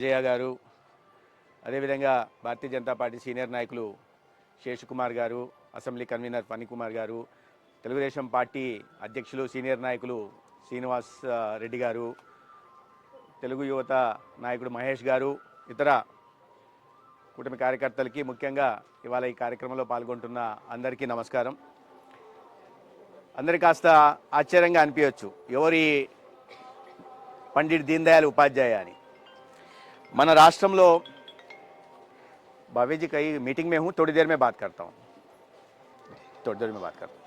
విజయ గారు అదేవిధంగా Bharatiya Janata party senior నాయకులు శేషకుమార్ గారు అసెంబ్లీ కన్వీనర్ ఫణికుమార్ గారు తెలుగుదేశం పార్టీ అధ్యక్షులు సీనియర్ నాయకులు శ్రీనివాస్ రెడ్డి గారు తెలుగు యువత నాయకుడు మహేష్ గారు ఇతర కూటమి కార్యకర్తలకి ముఖ్యంగా ఇవాళ ఈ కార్యక్రమంలో పాల్గొంటున్న అందరికీ నమస్కారం. అందరికి కాస్త ఆశ్చర్యంగా అనిపించవచ్చు. ఎవరి పండిట్ దీన్ దయాళ్ ఉపాధ్యాయ అని. మన రాష్ట్రంలో भाभी जी कई मीटिंग में हूँ थोड़ी देर में बात करता हूँ थोड़ी देर में बात करता हूँ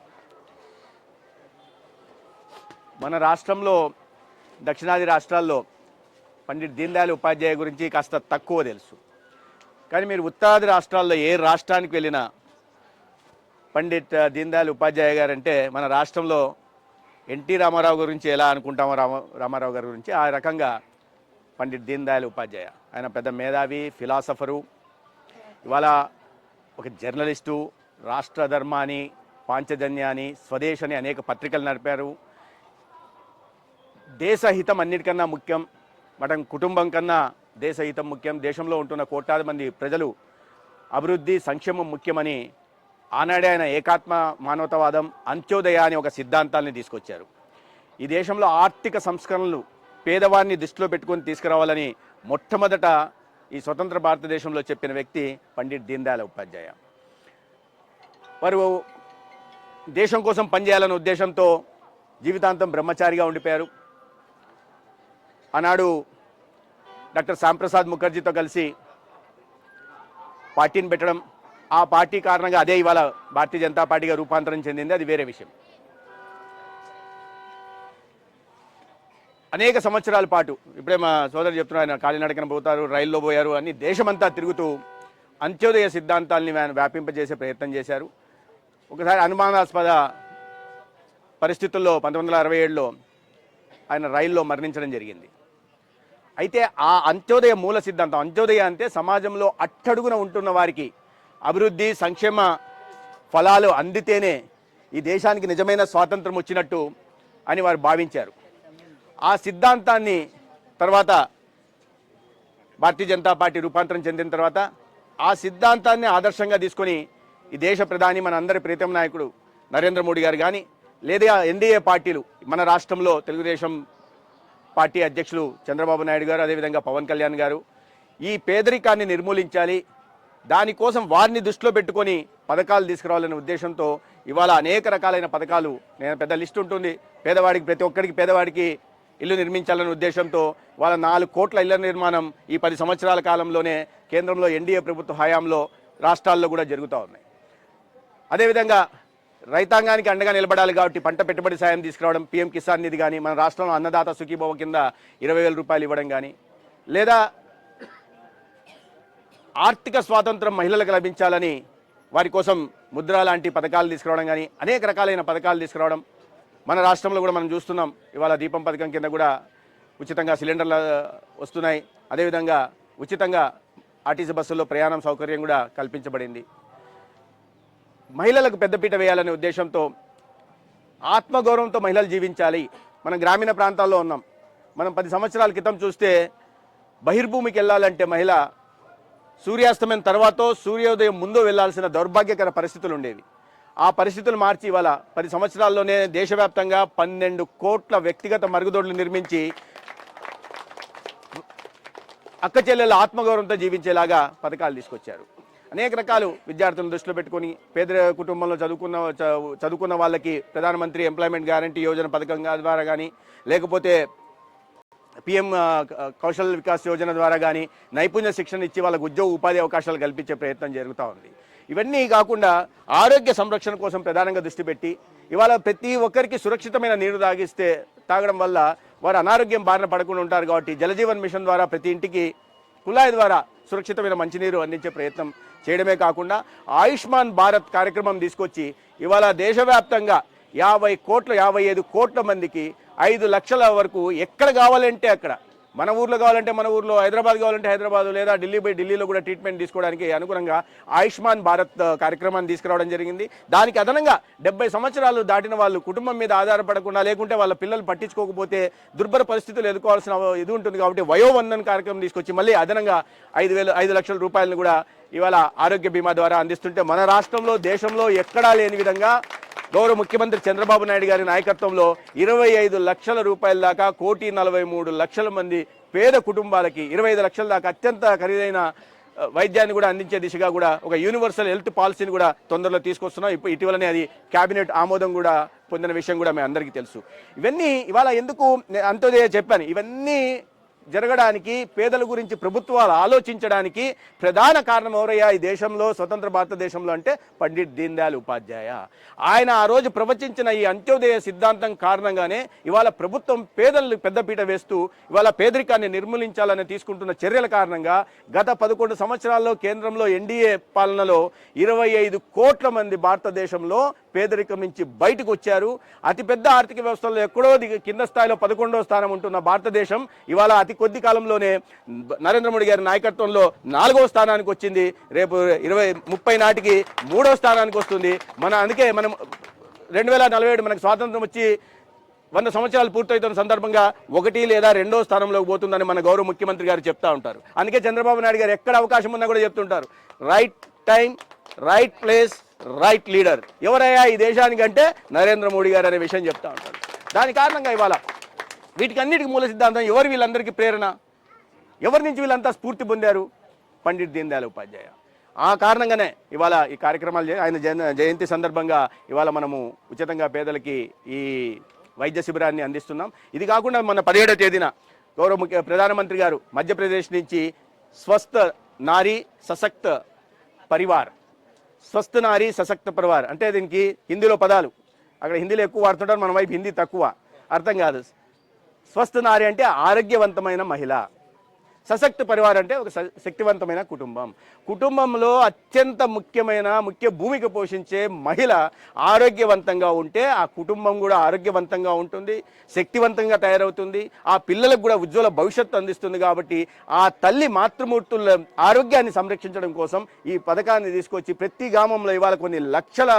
మన రాష్ట్రంలో దక్షిణాది రాష్ట్రాల్లో పండిట్ దీన్ దయాళ్ ఉపాధ్యాయ గురించి కాస్త తక్కువ తెలుసు కానీ మీరు ఉత్తరాది రాష్ట్రాల్లో ఏ రాష్ట్రానికి వెళ్ళినా పండిట్ దీన్ దయాళ్ ఉపాధ్యాయ గారు అంటే మన రాష్ట్రంలో ఎన్టీ రామారావు గురించి ఎలా అనుకుంటామో రామ రామారావు గారి గురించి ఆ రకంగా పండిట్ దీన్ దయాళ్ ఉపాధ్యాయ. ఆయన పెద్ద మేధావి ఫిలాసఫరు. ఇవాళ ఒక జర్నలిస్టు రాష్ట్ర ధర్మాని పాంచజన్య అని స్వదేశ్ అని అనేక పత్రికలు నడిపారు. దేశహితం అన్నిటికన్నా ముఖ్యం మన కుటుంబం కన్నా దేశహితం ముఖ్యం. దేశంలో ఉంటున్న కోట్లాది మంది ప్రజలు అభివృద్ధి సంక్షేమం ముఖ్యమని ఆనాడే ఆయన ఏకాత్మ మానవతావాదం అంత్యోదయ అని ఒక సిద్ధాంతాన్ని తీసుకొచ్చారు. ఈ దేశంలో ఆర్థిక సంస్కరణలు పేదవారిని దృష్టిలో పెట్టుకొని తీసుకురావాలని మొట్టమొదట ఈ స్వతంత్ర భారతదేశంలో చెప్పిన వ్యక్తి పండిట్ దీన్ దయాళ్ ఉపాధ్యాయ. వారు దేశం కోసం పనిచేయాలనే ఉద్దేశంతో జీవితాంతం బ్రహ్మచారిగా ఉండిపోయారు. ఆనాడు డాక్టర్ శ్యాంప్రసాద్ ముఖర్జీతో కలిసి పార్టీని పెట్టడం ఆ పార్టీ కారణంగా అదే ఇవాళ భారతీయ జనతా పార్టీగా రూపాంతరం చెందింది. అది వేరే విషయం. అనేక సంవత్సరాల పాటు ఇప్పుడే మా సోదరు చెప్తున్నారు ఆయన కాలినడకన పోతారు రైల్లో పోయారు అని దేశమంతా తిరుగుతూ అంత్యోదయ సిద్ధాంతాల్ని ఆయన వ్యాపింపజేసే ప్రయత్నం చేశారు. ఒకసారి అనుమానాస్పద పరిస్థితుల్లో పంతొమ్మిది వందల అరవై ఏడులో ఆయన రైల్లో మరణించడం జరిగింది. అయితే ఆ అంత్యోదయ మూల సిద్ధాంతం అంత్యోదయ అంటే సమాజంలో అట్టడుగున ఉంటున్న వారికి అభివృద్ధి సంక్షేమ ఫలాలు అందితేనే ఈ దేశానికి నిజమైన స్వాతంత్రం వచ్చినట్టు అని వారు భావించారు. ఆ సిద్ధాంతాన్ని తర్వాత భారతీయ జనతా పార్టీ రూపాంతరం చెందిన తర్వాత ఆ సిద్ధాంతాన్ని ఆదర్శంగా తీసుకొని ఈ దేశ ప్రధాని మన అందరి ప్రీతం నాయకుడు నరేంద్ర మోడీ గారు కానీ లేదా ఎన్డీఏ పార్టీలు మన రాష్ట్రంలో తెలుగుదేశం పార్టీ అధ్యక్షులు చంద్రబాబు నాయుడు గారు అదేవిధంగా పవన్ కళ్యాణ్ గారు ఈ పేదరికాన్ని నిర్మూలించాలి దానికోసం వారిని దృష్టిలో పెట్టుకొని పథకాలు తీసుకురావాలనే ఉద్దేశంతో ఇవాళ అనేక రకాలైన పథకాలు నేను పెద్ద లిస్ట్ ఉంటుంది పేదవాడికి ప్రతి ఒక్కరికి పేదవాడికి ఇల్లు నిర్మించాలనే ఉద్దేశంతో వాళ్ళ నాలుగు కోట్ల ఇళ్ళ నిర్మాణం ఈ పది సంవత్సరాల కాలంలోనే కేంద్రంలో ఎన్డీఏ ప్రభుత్వ హయాంలో రాష్ట్రాల్లో కూడా జరుగుతూ ఉన్నాయి. అదేవిధంగా రైతాంగానికి అండగా నిలబడాలి కాబట్టి పంట పెట్టుబడి సాయం తీసుకురావడం పీఎం కిసాన్ నిధి కానీ మన రాష్ట్రంలో అన్నదాత సుఖీభవ కింద ఇరవై వేల రూపాయలు ఇవ్వడం కానీ లేదా ఆర్థిక స్వాతంత్రం మహిళలకు లభించాలని వారి కోసం ముద్ర లాంటి పథకాలు తీసుకురావడం కానీ అనేక రకాలైన పథకాలు తీసుకురావడం మన రాష్ట్రంలో కూడా మనం చూస్తున్నాం ఇవాళ దీపం పథకం కింద కూడా ఉచితంగా సిలిండర్లు వస్తున్నాయి. అదేవిధంగా ఉచితంగా ఆర్టీసీ బస్సుల్లో ప్రయాణం సౌకర్యం కూడా కల్పించబడింది. మహిళలకు పెద్దపీట వేయాలనే ఉద్దేశంతో ఆత్మగౌరవంతో మహిళలు జీవించాలి. మనం గ్రామీణ ప్రాంతాల్లో ఉన్నాం. మనం పది సంవత్సరాల క్రితం చూస్తే బహిర్భూమికి వెళ్ళాలంటే మహిళ సూర్యాస్తమయం తర్వాత సూర్యోదయం ముందు వెళ్ళాల్సిన దౌర్భాగ్యకర పరిస్థితులు ఉండేవి. ఆ పరిస్థితులు మార్చి ఇవాళ పది సంవత్సరాల్లోనే దేశవ్యాప్తంగా పన్నెండు కోట్ల వ్యక్తిగత మరుగుదొడ్లు నిర్మించి అక్క చెల్లెల ఆత్మగౌరవంతో జీవించేలాగా పథకాలు తీసుకొచ్చారు. అనేక రకాలు విద్యార్థులను దృష్టిలో పెట్టుకొని పేద కుటుంబంలో చదువుకున్న చ- చదువుకున్న వాళ్ళకి ప్రధానమంత్రి ఎంప్లాయ్మెంట్ గ్యారంటీ యోజన పథకం ద్వారా కానీ లేకపోతే పిఎం కౌశల్ వికాస్ యోజన ద్వారా కానీ నైపుణ్య శిక్షణ ఇచ్చి వాళ్ళకు ఉద్యోగ ఉపాధి అవకాశాలు కల్పించే ప్రయత్నం జరుగుతూ ఉంది. ఇవన్నీ కాకుండా ఆరోగ్య సంరక్షణ కోసం ప్రధానంగా దృష్టి పెట్టి ఇవాళ ప్రతి ఒక్కరికి సురక్షితమైన నీరు తాగిస్తే తాగడం వల్ల వారు అనారోగ్యం బారిన పడకుండా ఉంటారు కాబట్టి జలజీవన్ మిషన్ ద్వారా ప్రతి ఇంటికి కుళాయి ద్వారా సురక్షితమైన మంచినీరు అందించే ప్రయత్నం చేయడమే కాకుండా ఆయుష్మాన్ భారత్ కార్యక్రమం తీసుకొచ్చి ఇవాళ దేశవ్యాప్తంగా యాభై కోట్ల యాభై ఐదు కోట్ల మందికి ఐదు లక్షల వరకు ఎక్కడ కావాలంటే అక్కడ మన ఊర్లో కావాలంటే మన ఊర్లో హైదరాబాద్ కావాలంటే హైదరాబాద్ లేదా ఢిల్లీ పోయి ఢిల్లీలో కూడా ట్రీట్మెంట్ తీసుకోవడానికి అనుగుణంగా ఆయుష్మాన్ భారత్ కార్యక్రమాన్ని తీసుకురావడం జరిగింది. దానికి అదనంగా డెబ్బై సంవత్సరాలు దాటిన వాళ్ళు కుటుంబం మీద ఆధారపడకుండా లేకుంటే వాళ్ళ పిల్లలు పట్టించుకోకపోతే దుర్భర పరిస్థితులు ఎదుర్కోవాల్సిన ఇది ఉంటుంది కాబట్టి వయోవందన్ కార్యక్రమం తీసుకొచ్చి మళ్ళీ అదనంగా ఐదు వేలు ఐదు లక్షల రూపాయలను కూడా ఇవాళ ఆరోగ్య బీమా ద్వారా అందిస్తుంటే మన రాష్ట్రంలో దేశంలో ఎక్కడా లేని విధంగా గౌరవ ముఖ్యమంత్రి చంద్రబాబు నాయుడు గారి నాయకత్వంలో ఇరవై ఐదు లక్షల రూపాయల దాకా కోటి నలభై మూడు లక్షల మంది పేద కుటుంబాలకి ఇరవై ఐదు లక్షల దాకా అత్యంత ఖరీదైన వైద్యాన్ని కూడా అందించే దిశగా కూడా ఒక యూనివర్సల్ హెల్త్ పాలసీని కూడా తొందరలో తీసుకొస్తున్నాం. ఇప్పుడు ఇటీవలనే అది కేబినెట్ ఆమోదం కూడా పొందిన విషయం కూడా మీ అందరికీ తెలుసు. ఇవన్నీ ఇవాళ ఎందుకు నే- అంత్యోదయ చెప్పాను. ఇవన్నీ జరగడానికి పేదల గురించి ప్రభుత్వాలు ఆలోచించడానికి ప్రధాన కారణం ఎవరయ్యా ఈ దేశంలో స్వతంత్ర భారతదేశంలో అంటే పండిట్ దీన్ దయాళ్ ఉపాధ్యాయ. ఆయన ఆ రోజు ప్రవచించిన ఈ అంత్యోదయ సిద్ధాంతం కారణంగానే ఇవాళ ప్రభుత్వం పేదలను పెద్దపీట వేస్తూ ఇవాళ పేదరికాన్ని నిర్మూలించాలని తీసుకుంటున్న చర్యల కారణంగా గత పదకొండు సంవత్సరాల్లో కేంద్రంలో ఎన్డీఏ పాలనలో ఇరవై ఐదు కోట్ల మంది భారతదేశంలో పేదరికం నుంచి బయటకు వచ్చారు. అతిపెద్ద ఆర్థిక వ్యవస్థలో ఎక్కడో కింద స్థాయిలో పదకొండో స్థానం ఉంటున్న భారతదేశం ఇవాళ అతి కొద్ది కాలంలోనే నరేంద్ర మోడీ గారి నాయకత్వంలో నాలుగో స్థానానికి వచ్చింది. రేపు ఇరవై ముప్పై నాటికి మూడో స్థానానికి వస్తుంది. మన అందుకే మనం రెండు వేల నలభై ఏడు మనకు స్వాతంత్రం వచ్చి వంద సంవత్సరాలు పూర్తవుతున్న సందర్భంగా ఒకటి లేదా రెండో స్థానంలోకి పోతుందని మన గౌరవ ముఖ్యమంత్రి గారు చెప్తా ఉంటారు. అందుకే చంద్రబాబు నాయుడు గారు ఎక్కడ అవకాశం ఉన్నా కూడా చెప్తుంటారు. Right time right place right leader. ఎవరయ్యా ఈ దేశానికి అంటే నరేంద్ర మోడీ గారు అనే విషయం చెప్తా ఉంటారు దాని కారణంగా ఇవాళ వీటికన్నిటికీ మూల సిద్ధాంతం ఎవరు వీళ్ళందరికీ ప్రేరణ? ఎవరి నుంచి వీళ్ళంతా స్ఫూర్తి పొందారు? పండిట్ దీన్ దయాళ్ ఉపాధ్యాయ. ఆ కారణంగానే ఇవాళ ఈ కార్యక్రమాలు ఆయన జయంతి సందర్భంగా ఇవాళ మనము ఉచితంగా పేదలకి ఈ వైద్య శిబిరాన్ని అందిస్తున్నాం. ఇది కాకుండా మన పదిహేడవ తేదీన గౌరవ ముఖ్య ప్రధానమంత్రి గారు మధ్యప్రదేశ్ నుంచి స్వస్థ నారీ సశక్త పరివార్ స్వస్థ నారీ సశక్త పరివార్. అంటే దీనికి హిందీలో పదాలు. అక్కడ హిందీలో ఎక్కువ వాడుతుంటారు మన వైపు హిందీ తక్కువ. అర్థం కాదు. స్వస్థ నారి అంటే ఆరోగ్యవంతమైన మహిళ. సశక్త పరివారం అంటే ఒక శక్తివంతమైన కుటుంబం. కుటుంబంలో అత్యంత ముఖ్యమైన ముఖ్య భూమిక పోషించే మహిళ ఆరోగ్యవంతంగా ఉంటే ఆ కుటుంబం కూడా ఆరోగ్యవంతంగా ఉంటుంది శక్తివంతంగా తయారవుతుంది ఆ పిల్లలకు కూడా ఉజ్వల భవిష్యత్తు అందిస్తుంది కాబట్టి ఆ తల్లి మాతృమూర్తుల ఆరోగ్యాన్ని సంరక్షించడం కోసం ఈ పథకాన్ని తీసుకొచ్చి ప్రతి గ్రామంలో ఇవాళ కొన్ని లక్షల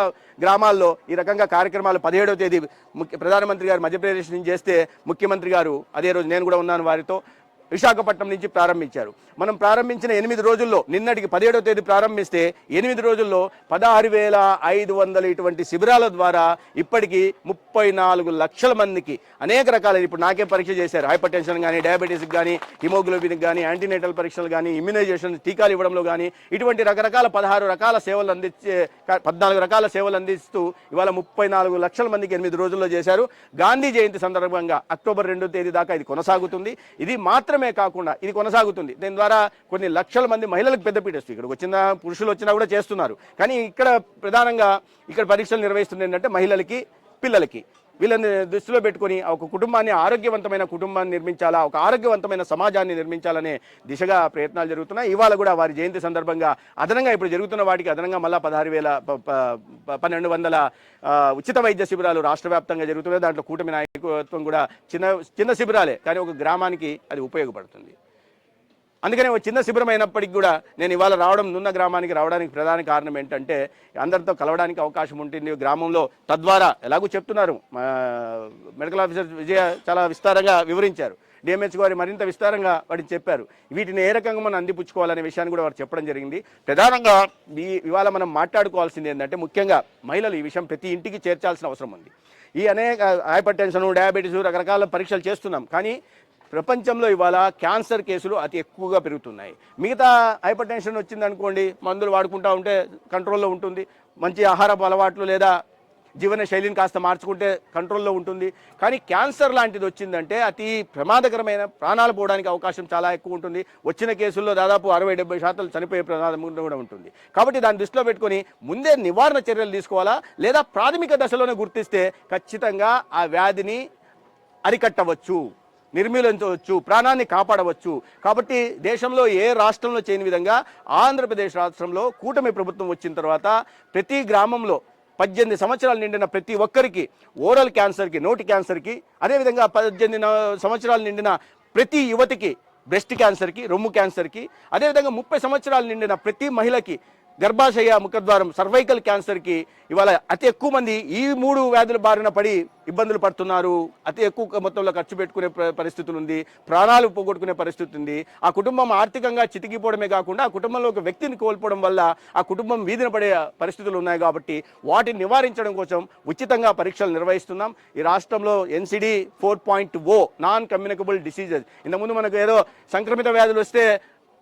గ్రామాల్లో ఈ రకంగా కార్యక్రమాలు పదిహేడవ తేదీ ముఖ్య ప్రధానమంత్రి గారు మధ్యప్రదేశ్ నుంచి చేస్తే ముఖ్యమంత్రి గారు అదే రోజు నేను కూడా ఉన్నాను వారితో. విశాఖపట్నం నుంచి ప్రారంభించారు. మనం ప్రారంభించిన ఎనిమిది రోజుల్లో నిన్నటికి పదిహేడవ తేదీ ప్రారంభిస్తే ఎనిమిది రోజుల్లో పదహారు వేల ఐదు వందల ఇటువంటి శిబిరాల ద్వారా ఇప్పటికీ ముప్పై నాలుగు లక్షల మందికి అనేక రకాల ఇప్పుడు నాకే పరీక్ష చేశారు. హైపర్ టెన్షన్ కానీ డయాబెటీస్కి కానీ హిమోగ్లోబిన్ కానీ యాంటీనేటల్ పరీక్షలు కానీ ఇమ్యునైజేషన్ టీకాలు ఇవ్వడంలో కానీ ఇటువంటి రకరకాల పదహారు రకాల సేవలు అందించే పద్నాలుగు రకాల సేవలు అందిస్తూ ఇవాళ ముప్పై నాలుగు లక్షల మందికి ఎనిమిది రోజుల్లో చేశారు. గాంధీ జయంతి సందర్భంగా అక్టోబర్ రెండో తేదీ దాకా ఇది కొనసాగుతుంది. ఇది మాత్రమే కాకుండా ఇది కొనసాగుతుంది. దీని ద్వారా కొన్ని లక్షల మంది మహిళలకు పెద్దపీట వస్తుంది ఇక్కడికి వచ్చిన పురుషులు వచ్చినా కూడా చేస్తున్నారు. కానీ ఇక్కడ ప్రధానంగా ఇక్కడ పరీక్షలు నిర్వహిస్తుంది ఏంటంటే మహిళలకి పిల్లలకి. వీళ్ళని దృష్టిలో పెట్టుకొని ఒక కుటుంబాన్ని ఆరోగ్యవంతమైన కుటుంబాన్ని నిర్మించాలా ఒక ఆరోగ్యవంతమైన సమాజాన్ని నిర్మించాలనే దిశగా ప్రయత్నాలు జరుగుతున్నాయి. ఇవాళ కూడా వారి జయంతి సందర్భంగా అదనంగా ఇప్పుడు జరుగుతున్న వాటికి అదనంగా మళ్ళా పదహారు వేల పన్నెండు వందల ఉచిత వైద్య శిబిరాలు రాష్ట్ర వ్యాప్తంగా జరుగుతున్నాయి. దాంట్లో కూటమి నాయకత్వం కూడా చిన్న చిన్న శిబిరాలే కానీ ఒక గ్రామానికి అది ఉపయోగపడుతుంది. అందుకనే ఒక చిన్న శిబిరం అయినప్పటికీ కూడా నేను ఇవాళ రావడం నున్న గ్రామానికి రావడానికి ప్రధాన కారణం ఏంటంటే అందరితో కలవడానికి అవకాశం ఉంటుంది. గ్రామంలో తద్వారా ఎలాగూ చెప్తున్నారు మెడికల్ ఆఫీసర్ విజయ చాలా విస్తారంగా వివరించారు. డిఎంహెచ్ గారు మరింత విస్తారంగా వాటిని చెప్పారు. వీటిని ఏ రకంగా మనం అందిపుచ్చుకోవాలనే విషయాన్ని కూడా వారు చెప్పడం జరిగింది. ప్రధానంగా ఈ ఇవాళ మనం మాట్లాడుకోవాల్సింది ఏంటంటే ముఖ్యంగా మహిళలు ఈ విషయం ప్రతి ఇంటికి చేర్చాల్సిన అవసరం ఉంది. ఈ అనేక హైపర్ టెన్షన్ డయాబెటీస్ రకరకాల పరీక్షలు చేస్తున్నాం. కానీ ప్రపంచంలో ఇవాళ క్యాన్సర్ కేసులు అతి ఎక్కువగా పెరుగుతున్నాయి. మిగతా హైపర్ టెన్షన్ వచ్చింది అనుకోండి మందులు వాడుకుంటా ఉంటే కంట్రోల్లో ఉంటుంది. మంచి ఆహారపు అలవాట్లు లేదా జీవన శైలిని కాస్త మార్చుకుంటే కంట్రోల్లో ఉంటుంది. కానీ క్యాన్సర్ లాంటిది వచ్చిందంటే అతి ప్రమాదకరమైన ప్రాణాలు పోవడానికి అవకాశం చాలా ఎక్కువ ఉంటుంది. వచ్చిన కేసుల్లో దాదాపు అరవై డెబ్బై శాతం చనిపోయే ప్రమాదం కూడా ఉంటుంది. కాబట్టి దాన్ని దృష్టిలో పెట్టుకొని ముందే నివారణ చర్యలు తీసుకోవాలా లేదా ప్రాథమిక దశలోనే గుర్తిస్తే ఖచ్చితంగా ఆ వ్యాధిని అరికట్టవచ్చు. నిర్మూలించవచ్చు ప్రాణాన్ని కాపాడవచ్చు. కాబట్టి దేశంలో ఏ రాష్ట్రంలో చేయని విధంగా ఆంధ్రప్రదేశ్ రాష్ట్రంలో కూటమి ప్రభుత్వం వచ్చిన తర్వాత ప్రతి గ్రామంలో పద్దెనిమిది సంవత్సరాలు నిండిన ప్రతి ఒక్కరికి ఓరల్ క్యాన్సర్కి నోటి క్యాన్సర్కి అదేవిధంగా పద్దెనిమిది సంవత్సరాలు నిండిన ప్రతి యువతికి బ్రెస్ట్ క్యాన్సర్కి రొమ్ము క్యాన్సర్కి అదేవిధంగా ముప్పై సంవత్సరాలు నిండిన ప్రతి మహిళకి గర్భాశయ ముఖద్వారం సర్వైకల్ క్యాన్సర్కి ఇవాళ అతి ఎక్కువ మంది ఈ మూడు వ్యాధుల బారిన పడి ఇబ్బందులు పడుతున్నారు. అతి ఎక్కువ మొత్తంలో ఖర్చు పెట్టుకునే పరిస్థితులు ఉంది. ప్రాణాలు పోగొట్టుకునే పరిస్థితి ఉంది. ఆ కుటుంబం ఆర్థికంగా చితికిపోవడమే కాకుండా ఆ కుటుంబంలో ఒక వ్యక్తిని కోల్పోవడం వల్ల ఆ కుటుంబం వీధిన పడే పరిస్థితులు ఉన్నాయి కాబట్టి వాటిని నివారించడం కోసం ఉచితంగా పరీక్షలు నిర్వహిస్తున్నాం. ఈ రాష్ట్రంలో NCD four point O non communicable diseases. ఇంతకుముందు మనకు ఏదో సంక్రమిత వ్యాధులు వస్తే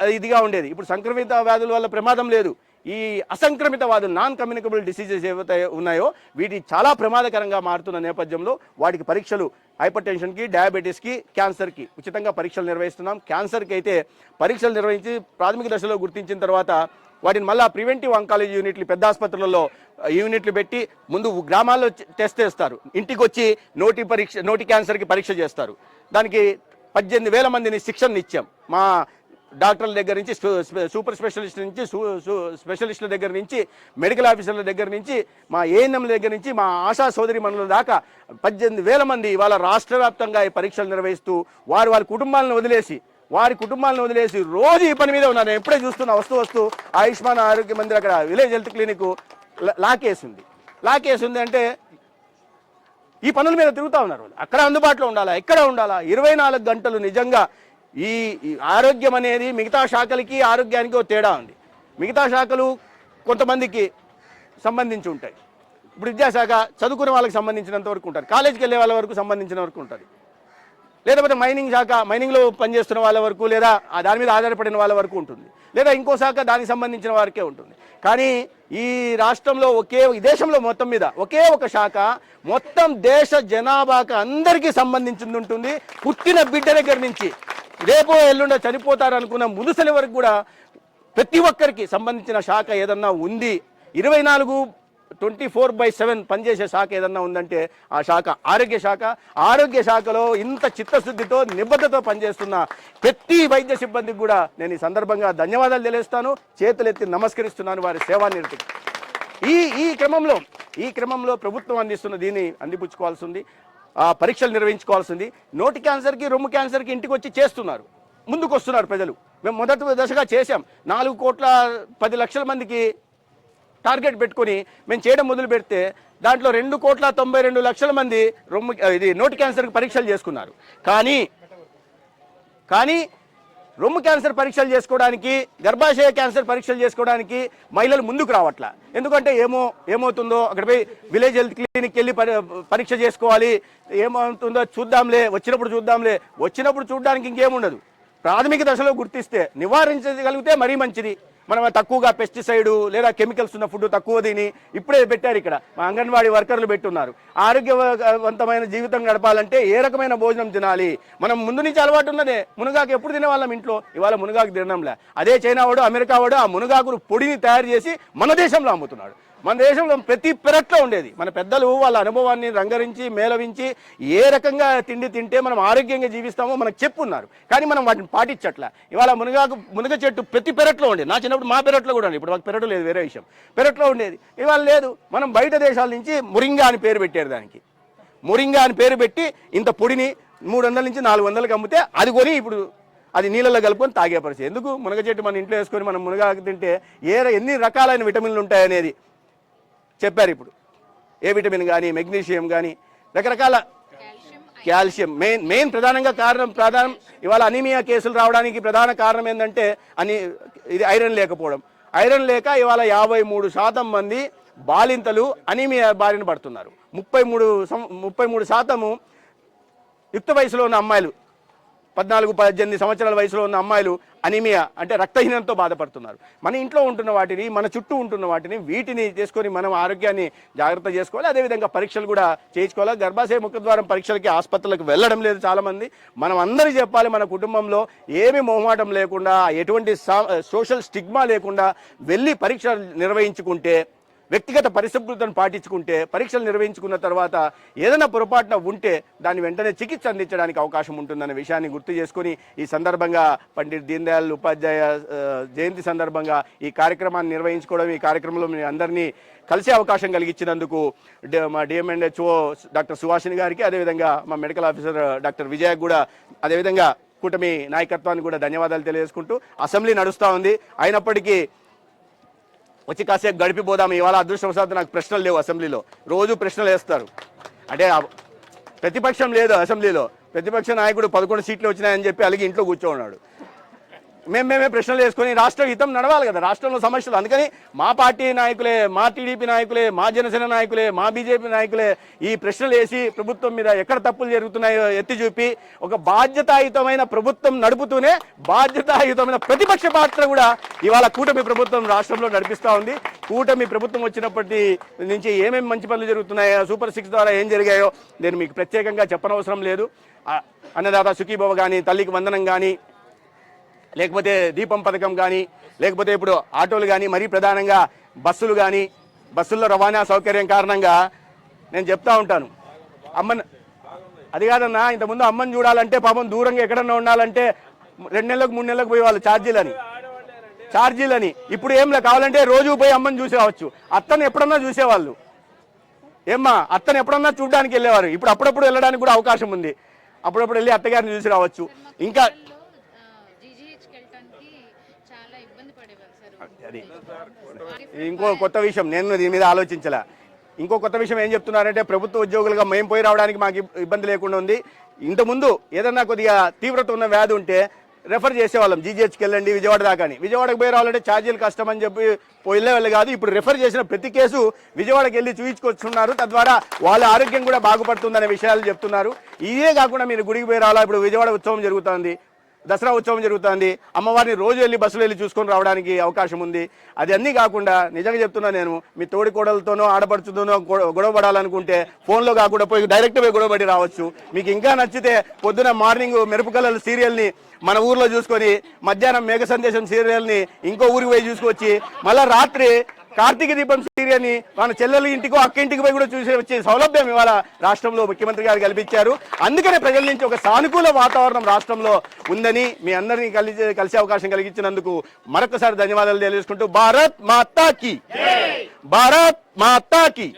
ఇదిగా ఉండేది. ఇప్పుడు సంక్రమిత వ్యాధుల వల్ల ప్రమాదం లేదు. ఈ అసంక్రమిత నాన్ కమ్యూనికబుల్ డిసీజెస్ ఏవైతే ఉన్నాయో వీటి చాలా ప్రమాదకరంగా మారుతున్న నేపథ్యంలో వాటికి పరీక్షలు హైపర్ టెన్షన్కి డయాబెటీస్కి క్యాన్సర్కి ఉచితంగా పరీక్షలు నిర్వహిస్తున్నాం. క్యాన్సర్కి అయితే పరీక్షలు నిర్వహించి ప్రాథమిక దశలో గుర్తించిన తర్వాత వాటిని మళ్ళా ప్రివెంటివ్ అంకాలజీ యూనిట్లు పెద్ద ఆసుపత్రులలో యూనిట్లు పెట్టి ముందు గ్రామాల్లో టెస్ట్ చేస్తారు. ఇంటికి వచ్చి నోటి పరీక్ష నోటి క్యాన్సర్కి పరీక్ష చేస్తారు. దానికి పద్దెనిమిది వేల మందిని శిక్షణ ఇచ్చాం మా డాక్టర్ల దగ్గర నుంచి సూపర్ స్పెషలిస్ట్ నుంచి స్పెషలిస్టుల దగ్గర నుంచి మెడికల్ ఆఫీసర్ల దగ్గర నుంచి మా ఏఎన్ఎంల దగ్గర నుంచి మా ఆశా సోదరి మనుల దాకా పద్దెనిమిది వేల మంది ఇవాళ రాష్ట్ర వ్యాప్తంగా ఈ పరీక్షలు నిర్వహిస్తూ వారు వారి కుటుంబాలను వదిలేసి వారి కుటుంబాలను వదిలేసి రోజు ఈ పని మీద ఉన్నారు. నేను ఎప్పుడే చూస్తున్నా వస్తూ వస్తూ ఆయుష్మాన్ ఆరోగ్య మందిర్ అక్కడ విలేజ్ హెల్త్ క్లినిక్ లాకేసింది. ఉంది అంటే ఈ పనుల మీద తిరుగుతూ ఉన్నారు వాళ్ళు. అక్కడ అందుబాటులో ఉండాలా ఎక్కడ ఉండాలా? ఇరవై నాలుగు గంటలు నిజంగా ఈ ఆరోగ్యం అనేది మిగతా శాఖలకి ఆరోగ్యానికి ఒక తేడా ఉంది. మిగతా శాఖలు కొంతమందికి సంబంధించి ఉంటాయి. ఇప్పుడు విద్యాశాఖ చదువుకునే వాళ్ళకి సంబంధించినంత వరకు ఉంటారు కాలేజీకి వెళ్ళే వాళ్ళ వరకు సంబంధించిన వరకు ఉంటుంది. లేకపోతే మైనింగ్ శాఖ మైనింగ్లో పనిచేస్తున్న వాళ్ళ వరకు లేదా ఆ దాని మీద ఆధారపడిన వాళ్ళ వరకు ఉంటుంది. లేదా ఇంకో శాఖ దానికి సంబంధించిన వారికే ఉంటుంది. కానీ ఈ రాష్ట్రంలో ఒకే ఈ దేశంలో మొత్తం మీద ఒకే ఒక శాఖ మొత్తం దేశ జనాభాకి అందరికీ సంబంధించింది ఉంటుంది. పుట్టిన బిడ్డ దగ్గర నుంచి రేపో ఎల్లుండో చనిపోతారు అనుకున్న ముదుసలి వరకు కూడా ప్రతి ఒక్కరికి సంబంధించిన శాఖ ఏదన్నా ఉంది ఇరవై నాలుగు ట్వంటీ ఫోర్ బై సెవెన్ పనిచేసే శాఖ ఏదన్నా ఉందంటే ఆ శాఖ ఆరోగ్య శాఖ. ఆరోగ్య శాఖలో ఇంత చిత్తశుద్ధితో నిబద్ధతో పనిచేస్తున్న ప్రతి వైద్య సిబ్బందికి కూడా నేను ఈ సందర్భంగా ధన్యవాదాలు తెలియస్తాను చేతులెత్తి నమస్కరిస్తున్నాను వారి సేవానిరతికి ఈ ఈ క్రమంలో ఈ క్రమంలో ప్రభుత్వం అందిస్తున్న దీన్ని అందిపుచ్చుకోవాల్సి ఉంది. పరీక్షలు నిర్వహించుకోవాల్సింది. నోటి క్యాన్సర్కి రొమ్ము క్యాన్సర్కి ఇంటికి వచ్చి చేస్తున్నారు. ముందుకు వస్తున్నారు ప్రజలు. మేము మొదటి దశగా చేశాం. నాలుగు కోట్ల పది లక్షల మందికి టార్గెట్ పెట్టుకొని మేము చేయడం మొదలు పెడితే దాంట్లో రెండు కోట్ల తొంభై రెండు లక్షల మంది రొమ్ము ఇది నోటి క్యాన్సర్కి పరీక్షలు చేసుకున్నారు. కానీ కానీ రొమ్ము క్యాన్సర్ పరీక్షలు చేసుకోవడానికి గర్భాశయ క్యాన్సర్ పరీక్షలు చేసుకోవడానికి మహిళలు ముందుకు రావట్లా. ఎందుకంటే ఏమో ఏమవుతుందో అక్కడ పోయి విలేజ్ హెల్త్ క్లినిక్కి వెళ్ళి పరీక్ష చేసుకోవాలి. ఏమవుతుందో చూద్దాంలే వచ్చినప్పుడు చూద్దాంలే. వచ్చినప్పుడు చూడడానికి ఇంకేముండదు. ప్రాథమిక దశలో గుర్తిస్తే నివారించగలిగితే మరీ మంచిది. మనం తక్కువగా పెస్టిసైడ్ లేదా కెమికల్స్ ఉన్న ఫుడ్ తక్కువ తిని ఇప్పుడే పెట్టారు ఇక్కడ. మా అంగన్వాడీ వర్కర్లు పెట్టున్నారు. ఆరోగ్యవంతమైన జీవితం గడపాలంటే ఏ రకమైన భోజనం తినాలి? మనం ముందు నుంచి అలవాటు ఉన్నదే. మునగాకు ఎప్పుడు తినేవాళ్ళం ఇంట్లో? ఇవాళ మునగాకు తినడంలే. అదే చైనా వాడు అమెరికా వాడు ఆ మునగాకును పొడిని తయారు చేసి మన దేశంలో అమ్ముతున్నాడు. మన దేశంలో ప్రతి పెరట్లో ఉండేది. మన పెద్దలు వాళ్ళ అనుభవాన్ని రంగరించి మేలవించి ఏ రకంగా తిండి తింటే మనం ఆరోగ్యంగా జీవిస్తామో మనకు చెప్పున్నారు. కానీ మనం వాటిని పాటించట్ల. ఇవాళ మునగాకు మునగ చెట్టు ప్రతి పెరట్లో ఉండేది. నా చిన్నప్పుడు మా పెరట్లో కూడా ఉండేది. ఇప్పుడు మాకు పెరటు లేదు వేరే విషయం. పెరట్లో ఉండేది. ఇవాళ లేదు. మనం బయట దేశాల నుంచి మురింగా అని పేరు పెట్టారు దానికి. మురింగా అని పేరు పెట్టి ఇంత పొడిని మూడు వందల నుంచి నాలుగు వందలకి అమ్మితే అది కొని ఇప్పుడు అది నీళ్ళలో కలుపుకొని తాగే పరిస్థితి. ఎందుకు? మునగ చెట్టు మన ఇంట్లో వేసుకొని మనం మునగాకు తింటే ఏ ఎన్ని రకాలైన విటమిన్లు ఉంటాయనేది చెప్పారు ఇప్పుడు. ఏ విటమిన్ కానీ మెగ్నీషియం కానీ రకరకాల కాల్షియం. మెయిన్ మెయిన్ ప్రధానంగా కారణం ప్రధానం ఇవాళ అనీమియా కేసులు రావడానికి ప్రధాన కారణం ఏంటంటే అని ఇది ఐరన్ లేకపోవడం. ఐరన్ లేక ఇవాళ యాభై మూడు శాతం మంది బాలింతలు అనీమియా బారిన పడుతున్నారు. ముప్పై మూడు సం- ముప్పై మూడు శాతము యుక్త వయసులో ఉన్న అమ్మాయిలు పద్నాలుగు పద్దెనిమిది సంవత్సరాల వయసులో ఉన్న అమ్మాయిలు అనిమియా అంటే రక్తహీనంతో బాధపడుతున్నారు. మన ఇంట్లో ఉంటున్న వాటిని మన చుట్టూ ఉంటున్న వాటిని వీటిని చేసుకొని మనం ఆరోగ్యాన్ని జాగ్రత్త చేసుకోవాలి. అదేవిధంగా పరీక్షలు కూడా చేయించుకోవాలి. గర్భాశయ ముఖద్వారం పరీక్షలకి ఆసుపత్రులకు వెళ్ళడం లేదు చాలామంది. మనం అందరూ చెప్పాలి మన కుటుంబంలో ఏమి మొహమాటం లేకుండా ఎటువంటి సోషల్ స్టిగ్మా లేకుండా వెళ్ళి పరీక్ష నిర్వహించుకుంటే వ్యక్తిగత పరిశుభ్రతను పాటించుకుంటే పరీక్షలు నిర్వహించుకున్న తర్వాత ఏదైనా పొరపాటున ఉంటే దాన్ని వెంటనే చికిత్స అందించడానికి అవకాశం ఉంటుందనే విషయాన్ని గుర్తు చేసుకుని ఈ సందర్భంగా పండిట్ దీన్దయాళ్ ఉపాధ్యాయ జయంతి సందర్భంగా ఈ కార్యక్రమాన్ని నిర్వహించుకోవడం ఈ కార్యక్రమంలో మీ అందరినీ కలిసే అవకాశం కలిగించినందుకు మా డిఎంఎన్హెచ్ఓ డాక్టర్ సుభాషిణి గారికి అదేవిధంగా మా మెడికల్ ఆఫీసర్ డాక్టర్ విజయ్ కూడా అదేవిధంగా కూటమి నాయకత్వాన్ని కూడా ధన్యవాదాలు తెలియజేసుకుంటూ అసెంబ్లీ నడుస్తూ ఉంది. అయినప్పటికీ వచ్చి కాసేపు గడిపిపోదాం ఇవాళ అదృష్టవశాత్తు నాకు ప్రశ్నలు లేవు అసెంబ్లీలో. రోజు ప్రశ్నలు వేస్తారు. అంటే ప్రతిపక్షం లేదు అసెంబ్లీలో. ప్రతిపక్ష నాయకుడు పదకొండు సీట్లు వచ్చినాయని చెప్పి అలిగి ఇంట్లో కూర్చోన్నాడు మేము మేమే ప్రశ్నలు వేసుకొని రాష్ట్ర హితం నడవాలి కదా రాష్ట్రంలో సమస్యలు. అందుకని మా పార్టీ నాయకులే మా టీడీపీ నాయకులే మా జనసేన నాయకులే మా బీజేపీ నాయకులే ఈ ప్రశ్నలు వేసి ప్రభుత్వం మీద ఎక్కడ తప్పులు జరుగుతున్నాయో ఎత్తి చూపి ఒక బాధ్యతాయుతమైన ప్రభుత్వం నడుపుతూనే బాధ్యతాయుతమైన ప్రతిపక్ష పాత్ర కూడా ఇవాళ కూటమి ప్రభుత్వం రాష్ట్రంలో నడిపిస్తూ ఉంది. కూటమి ప్రభుత్వం వచ్చినప్పటి నుంచి ఏమేమి మంచి పనులు జరుగుతున్నాయో సూపర్ సిక్స్ ద్వారా ఏం జరిగాయో నేను మీకు ప్రత్యేకంగా చెప్పనవసరం లేదు. అన్నదాత సుఖీభవ కానీ తల్లికి వందనం కానీ లేకపోతే దీపం పథకం కానీ లేకపోతే ఇప్పుడు ఆటోలు కానీ మరీ ప్రధానంగా బస్సులు కానీ బస్సుల్లో రవాణా సౌకర్యం కారణంగా నేను చెప్తా ఉంటాను. అమ్మన్ అది కాదన్నా ఇంతకుముందు అమ్మని చూడాలంటే పాపం దూరంగా ఎక్కడన్నా ఉండాలంటే రెండు నెలలకు మూడు నెలలకు పోయి వాళ్ళు ఛార్జీలని. ఛార్జీలని. ఇప్పుడు ఏం కావాలంటే రోజు పోయి అమ్మని చూసి రావచ్చు అత్తను ఎప్పుడన్నా చూసేవాళ్ళు. ఏమ్మా అత్తను ఎప్పుడన్నా చూడడానికి వెళ్ళేవారు. ఇప్పుడు అప్పుడప్పుడు వెళ్ళడానికి కూడా అవకాశం ఉంది. అప్పుడప్పుడు వెళ్ళి అత్తగారిని చూసి రావచ్చు. ఇంకా జీజీహెచ్కి వెళ్ళటానికి చాలా ఇబ్బంది పడేవారు సార్ అది. ఇంకో కొత్త విషయం నేను దీని మీద ఆలోచించలే. ఇంకో కొత్త విషయం ఏం చెప్తున్నారంటే ప్రభుత్వ ఉద్యోగులుగా మేము పోయి రావడానికి మాకు ఇబ్బంది లేకుండా ఉంది. ఇంతకుముందు ఏదన్నా కొద్దిగా తీవ్రత ఉన్న వ్యాధి ఉంటే రెఫర్ చేసేవాళ్ళం. జీజీహెచ్కి వెళ్ళండి విజయవాడ దాకా అని. విజయవాడకు పోయి రావాలంటే ఛార్జీలు కష్టం అని చెప్పి పోయిలే వాళ్ళు కాదు. ఇప్పుడు రెఫర్ చేసిన ప్రతి కేసు విజయవాడకి వెళ్ళి చూయించుకొస్తున్నారు. తద్వారా వాళ్ళ ఆరోగ్యం కూడా బాగుపడుతుందనే విషయాలు చెప్తున్నారు. ఇదే కాకుండా మీరు గుడికి పోయి రావాలా? ఇప్పుడు విజయవాడ ఉత్సవం జరుగుతుంది. దసరా ఉత్సవం జరుగుతుంది. అమ్మవారిని రోజు వెళ్ళి బస్సులు వెళ్ళి చూసుకొని రావడానికి అవకాశం ఉంది. అది అన్నీ కాకుండా నిజంగా చెప్తున్నా నేను మీ తోడి కోడలతోనో ఆడపడుచుతోనో గొడవ పడాలనుకుంటే ఫోన్లో కాకుండా పోయి డైరెక్ట్ పోయి గొడవ పడి రావచ్చు. మీకు ఇంకా నచ్చితే పొద్దున మార్నింగ్ మెరుపు సీరియల్ని మన ఊర్లో చూసుకొని మధ్యాహ్నం మేఘ సందేశం సీరియల్ని ఇంకో ఊరికి పోయి చూసుకొచ్చి మళ్ళీ రాత్రి కార్తీక దీపం సీరియల్ని మన చెల్లెల ఇంటికో అక్క ఇంటికి పోయి కూడా చూసి వచ్చే సౌలభ్యం ఇవాళ రాష్ట్రంలో ముఖ్యమంత్రి గారు కల్పించారు. అందుకనే ప్రజల నుంచి ఒక సానుకూల వాతావరణం రాష్ట్రంలో ఉందని మీ అందరినీ కలిసి కలిసే అవకాశం కలిగించినందుకు మరొకసారి ధన్యవాదాలు తెలియజేసుకుంటూ భారత్ మాతాకి. భారత్ మాతాకి.